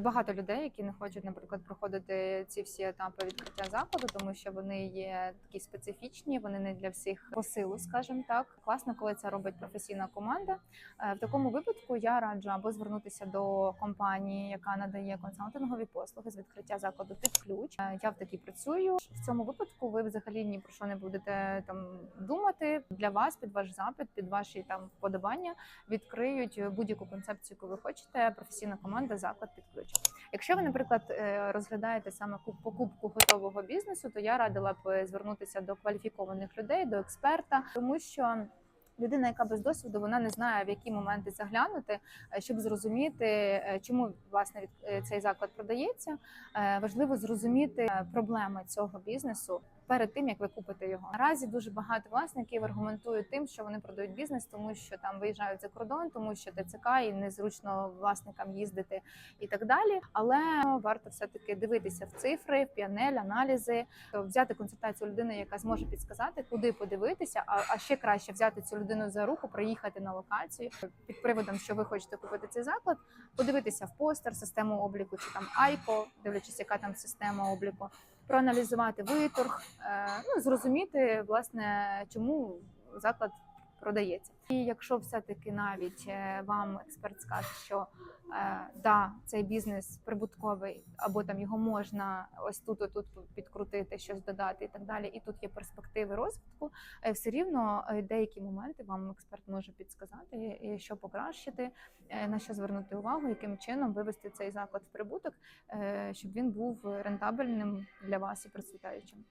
Багато людей, які не хочуть, наприклад, проходити ці всі етапи відкриття закладу, тому що вони є такі специфічні, вони не для всіх по силу, скажімо так. Класно, коли це робить професійна команда. Е, В такому випадку я раджу або звернутися до компанії, яка надає консалтингові послуги з відкриття закладу під ключ. Е, Я в такій працюю. В цьому випадку ви взагалі ні про що не будете там думати. Для вас під ваш запит, під ваші там вподобання відкриють будь-яку концепцію, яку ви хочете. Професійна команда заклад під ключ. Якщо ви, наприклад, е, розглядаєте саме куп- покупку готового бізнесу, то я радила б е, звернутися до кваліфікованих людей, до експерта, тому що. Людина, яка без досвіду, вона не знає в які моменти заглянути, е, щоб зрозуміти, чому власне цей заклад продається. Важливо зрозуміти проблеми цього бізнесу перед тим, як ви купите його. Наразі дуже багато власників аргументують тим, що вони продають бізнес, тому що там виїжджають за кордон, тому що ТЦК і незручно власникам їздити і так далі. Але варто все таки дивитися в цифри, в піанель, аналізи, взяти консультацію людини, яка зможе підсказати, куди подивитися. А, а ще краще взяти цю людину за руку, приїхати на локацію під приводом, що ви хочете купити цей заклад, подивитися в постер, систему обліку чи там Айко, дивлячись, яка там система обліку, проаналізувати виторг, е, ну зрозуміти власне, чому заклад продається. І якщо все-таки навіть е, вам експерт скаже, що е, да, цей бізнес прибутковий, або там його можна ось тут, отут підкрутити, щось додати і так далі, і тут є перспективи розвитку, е, все рівно деякі моменти вам експерт може підсказати, що покращити, на що звернути увагу, яким чином вивести цей заклад в прибуток, щоб він був рентабельним для вас і процвітаючим.